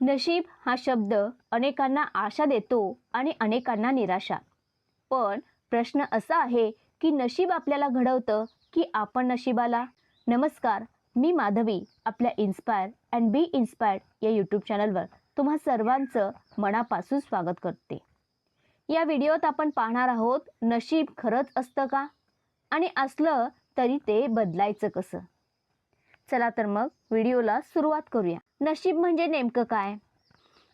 नशीब हा शब्द अनेकांना आशा देतो आणि अनेकांना निराशा. पण प्रश्न असा आहे की नशीब आपल्याला घडवतं की आपण नशिबाला? नमस्कार मी माधवी आपल्या इन्स्पायर अँड बी इन्स्पायर्ड या यूट्यूब चॅनलवर तुम्हा सर्वांचं मनापासून स्वागत करते. या व्हिडिओत आपण पाहणार आहोत नशीब खरंच असतं का? आणि असलं तरी ते बदलायचं कसं? चला तर मग व्हिडिओला सुरुवात करूया. नशीब म्हणजे नेमकं काय?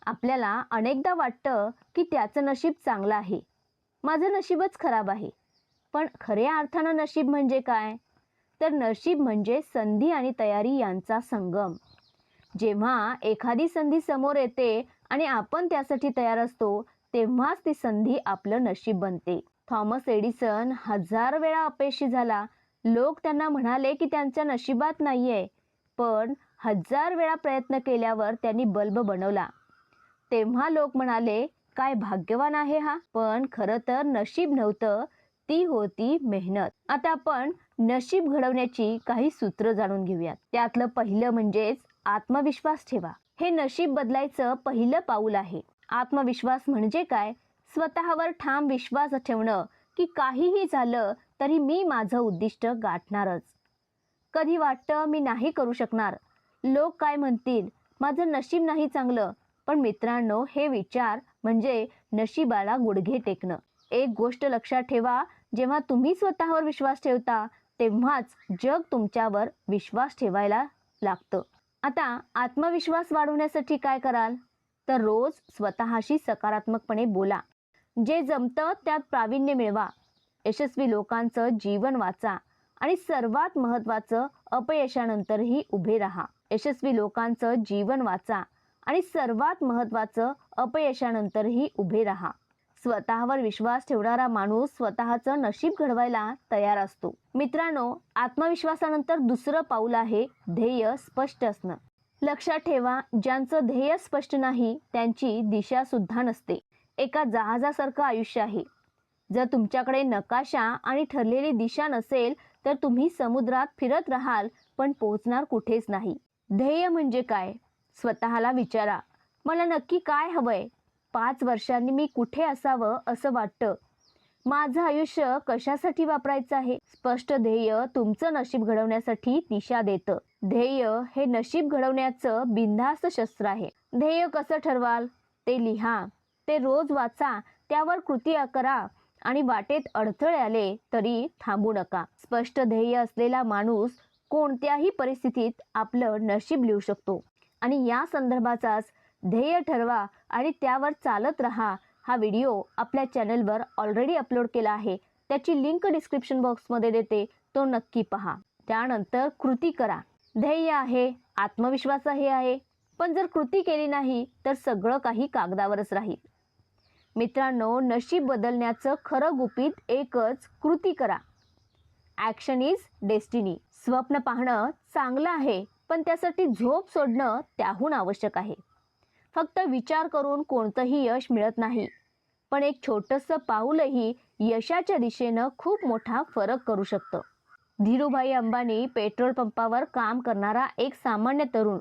आपल्याला अनेकदा वाटतं की त्याचं नशीब चांगलं आहे. माझं नशीबच खराब आहे. पण खऱ्या अर्थानं नशीब म्हणजे काय? तर नशीब म्हणजे संधी आणि तयारी यांचा संगम. जेव्हा एखादी संधी समोर येते आणि आपण त्यासाठी तयार असतो तेव्हाच ती संधी आपलं नशीब बनते. थॉमस एडिसन हजार वेळा अपयशी झाला लोक त्यांना म्हणाले की त्यांच्या नशिबात नाही आहे पण हजार वेळा प्रयत्न केल्यावर त्यांनी बल्ब बनवला. तेव्हा लोक म्हणाले काय भाग्यवान आहे हा. पण खरं तर नशीब नव्हतं ती होती मेहनत. आता आपण नशीब घडवण्याची काही सूत्र जाणून घेऊयात. त्यातलं पहिलं म्हणजेच आत्मविश्वास ठेवा. हे नशीब बदलायचं पहिलं पाऊल आहे. आत्मविश्वास म्हणजे काय? स्वतःवर ठाम विश्वास ठेवणं की काहीही झालं तरी मी माझं उद्दिष्ट गाठणारच. कधी वाटतं मी नाही करू शकणार? लोक काय म्हणतील? माझं नशीब नाही चांगलं. पण मित्रांनो हे विचार म्हणजे नशिबाला गुडघे टेकणं. एक गोष्ट लक्षात ठेवा जेव्हा तुम्ही स्वतःवर विश्वास ठेवता तेव्हाच जग तुमच्यावर विश्वास ठेवायला लागतं. आता आत्मविश्वास वाढवण्यासाठी काय कराल? तर रोज स्वतःशी सकारात्मकपणे बोला. जे जमतं त्यात प्रावीण्य मिळवा. यशस्वी लोकांचं जीवन वाचा आणि सर्वात महत्त्वाचं अपयशानंतरही उभे राहा. यशस्वी लोकांचं जीवन वाचा आणि सर्वात महत्त्वाचं अपयशानंतरही उभे राहा. स्वतःवर विश्वास ठेवणारा माणूस स्वतःचं नशीब घडवायला तयार असतो. मित्रांनो आत्मविश्वासानंतर दुसरं पाऊल आहे ध्येय स्पष्ट असणं. लक्षात ठेवा ज्यांचं ध्येय स्पष्ट नाही त्यांची दिशा सुद्धा नसते. एका जहाजासारखं आयुष्य आहे. जर तुमच्याकडे नकाशा आणि ठरलेली दिशा नसेल तर तुम्ही समुद्रात फिरत राहाल पण पोहोचणार कुठेच नाही. ध्येय म्हणजे काय? स्वतःला विचारा. मला नक्की काय हवंय? पाच वर्षांनी मी कुठे असावं असं वाटतं? माझं आयुष्य कशासाठी वापरायचं आहे? स्पष्ट ध्येय तुमचं नशीब घडवण्यासाठी दिशा देतं. ध्येय हे नशीब घडवण्याचं बिनधास्त शस्त्र आहे. ध्येय कसं ठरवाल? ते लिहा. ते रोज वाचा. त्यावर कृती करा. आणि वाटेत अडथळे आले तरी थांबू नका. स्पष्ट ध्येय असलेला माणूस कोणत्याही परिस्थितीत आपलं नशीब लिहू शकतो. आणि या संदर्भाचाच ध्येय ठरवा आणि त्यावर चालत राहा. हा व्हिडिओ आपल्या चॅनलवर ऑलरेडी अपलोड केला आहे. त्याची लिंक डिस्क्रिप्शन बॉक्समध्ये देते. तो नक्की पहा. त्यानंतर कृती करा. ध्येय आहे आत्मविश्वास हे आहे. पण जर कृती केली नाही तर सगळं काही कागदावरच राहील. मित्रांनो नशीब बदलण्याचं खरं गुपित एकच कृती करा. ॲक्शन इज डेस्टिनी स्वप्न पाहणं चांगलं आहे पण त्यासाठी झोप सोडणं त्याहून आवश्यक आहे. फक्त विचार करून कोणतंही यश मिळत नाही. पण एक छोटंसं पाऊलही यशाच्या दिशेनं खूप मोठा फरक करू शकतं. धीरूभाई अंबानी पेट्रोल पंपावर काम करणारा एक सामान्य तरुण.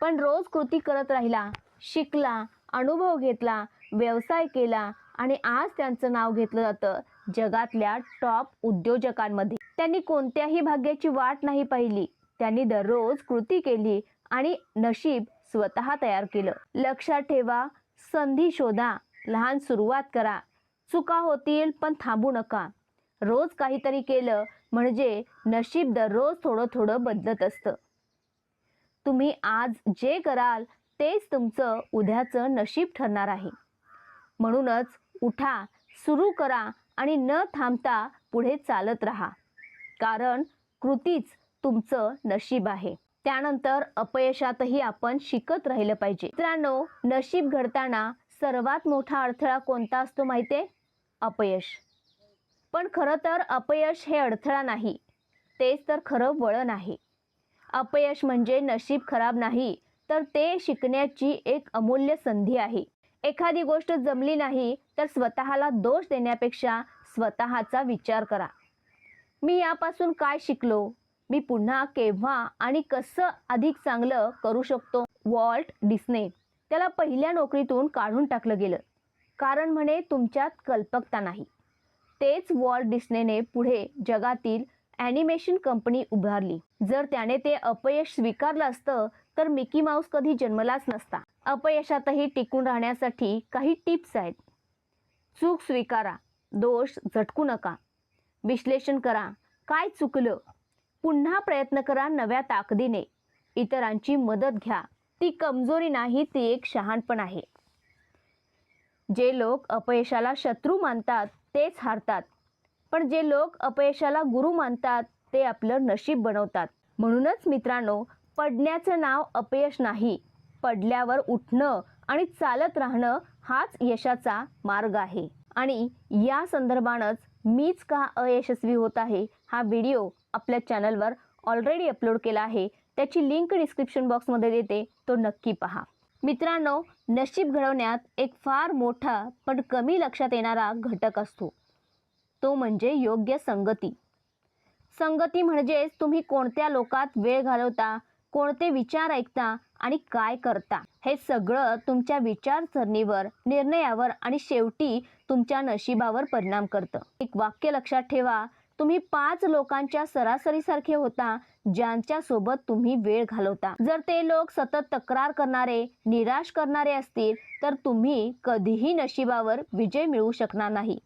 पण रोज कृती करत राहिला शिकला अनुभव घेतला व्यवसाय केला आणि आज त्यांचं नाव घेतलं जातं जगातल्या टॉप उद्योजकांमध्ये. त्यांनी कोणत्याही भाग्याची वाट नाही पाहिली. त्यांनी दररोज कृती केली आणि नशीब स्वतः तयार केलं. लक्षात ठेवा संधी शोधा लहान सुरुवात करा. चुका होतील पण थांबू नका. रोज काहीतरी केलं म्हणजे नशीब दररोज थोडं थोडं बदलत असतं. तुम्ही आज जे कराल तेच तुमचं उद्याचं नशीब ठरणार आहे. म्हणूनच उठा सुरू करा आणि न थांबता पुढे चालत राहा. कारण कृतीच तुमचं नशीब आहे. त्यानंतर अपयशातही आपण शिकत राहिलं पाहिजे. मित्रांनो नशीब घडताना सर्वात मोठा अडथळा कोणता असतो माहिती आहे? अपयश. पण खरं तर अपयश हे अडथळा नाही. तेच तर खरं वळण आहे. अपयश म्हणजे नशीब खराब नाही तर ते शिकण्याची एक अमूल्य संधी आहे. एखादी गोष्ट जमली नाही तर स्वतःला दोष देण्यापेक्षा स्वतःचा विचार करा. मी यापासून काय शिकलो? मी पुन्हा केव्हा आणि कसं अधिक चांगलं करू शकतो? वॉल्ट डिस्ने त्याला पहिल्या नोकरीतून काढून टाकलं गेलं. कारण म्हणे तुमच्यात कल्पकता नाही. तेच वॉल्ट डिस्नेने पुढे जगातील ॲनिमेशन कंपनी उभारली. जर त्याने ते अपयश स्वीकारलं असतं तर मिकी माऊस कधी जन्मलाच नसता. अपयशातही टिकून राहण्यासाठी काही टिप्स आहेत. चूक स्वीकारा दोष झटकू नका. विश्लेषण करा काय चुकलं? पुन्हा प्रयत्न करा नव्या ताकदीने. इतरांची मदत घ्या. ती कमजोरी नाही ती एक शहाणपण आहे. जे लोक अपयशाला शत्रू मानतात तेच हारतात. पण जे लोक अपयशाला गुरु मानतात ते आपलं नशीब बनवतात. म्हणूनच मित्रांनो पडण्याचं नाव अपयश नाही. पडल्यावर उठणं आणि चालत राहणं हाच यशाचा मार्ग आहे. आणि या संदर्भानंच मीच का अयशस्वी होत आहे हा व्हिडिओ आपल्या चॅनलवर ऑलरेडी अपलोड केला आहे. त्याची लिंक डिस्क्रिप्शन बॉक्समध्ये देते तो नक्की पहा. मित्रांनो नशीब घडवण्यात एक फार मोठा पण कमी लक्षात येणारा घटक असतो. तो म्हणजे योग्य संगती. संगती म्हणजेच तुम्ही कोणत्या लोकात वेळ घालवता कोणते विचार ऐकता आणि काय करता. हे सगळं तुमच्या विचारसरणीवर निर्णयावर आणि शेवटी तुमच्या नशिबावर परिणाम करतं. एक वाक्य लक्षात ठेवा तुम्ही पाच लोकांच्या सरासरीसारखे होता ज्यांच्या सोबत तुम्ही वेळ घालवता. जर ते लोक सतत तक्रार करणारे निराश करणारे असतील तर तुम्ही कधीही नशिबावर विजय मिळवू शकणार नाही.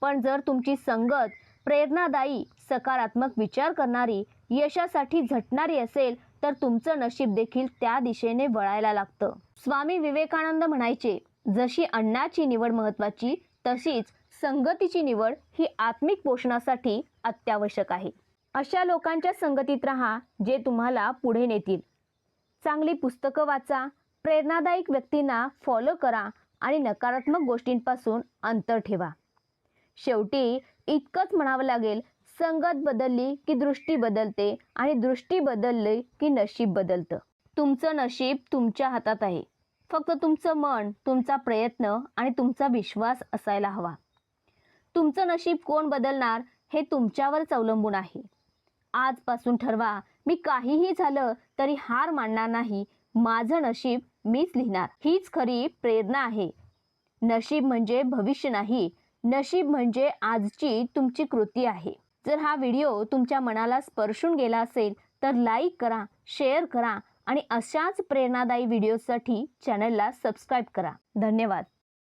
पण जर तुमची संगत प्रेरणादायी सकारात्मक विचार करणारी यशासाठी झटणारी असेल तर तुमचं नशीब देखील त्या दिशेने वळायला लागतं. स्वामी विवेकानंद म्हणायचे जशी अन्नाची निवड महत्वाची तशीच संगतीची निवड ही आत्मिक पोषणासाठी अत्यावश्यक आहे. अशा लोकांच्या संगतीत राहा जे तुम्हाला पुढे नेतील. चांगली पुस्तकं वाचा प्रेरणादायक व्यक्तींना फॉलो करा आणि नकारात्मक गोष्टींपासून अंतर ठेवा. शेवटी इतकंच म्हणावं लागेल संगत बदलली की दृष्टी बदलते आणि दृष्टी बदलली की नशीब बदलतं. तुमचं नशीब तुमच्या हातात आहे. फक्त तुमचं मन तुमचा प्रयत्न आणि तुमचा विश्वास असायला हवा. तुमचं नशीब कोण बदलणार हे तुमच्यावरच अवलंबून आहे. आजपासून ठरवा मी काहीही झालं तरी हार मानणार नाही. माझं नशीब मीच लिहिणार. हीच खरी प्रेरणा आहे. नशीब म्हणजे भविष्य नाही नशीब म्हणजे आजची तुमची कृती आहे. जर हा व्हिडिओ तुमच्या मनाला स्पर्शून गेला असेल तर लाईक करा शेअर करा आणि अशाच प्रेरणादायी व्हिडिओसाठी चॅनलला सबस्क्राईब करा. धन्यवाद.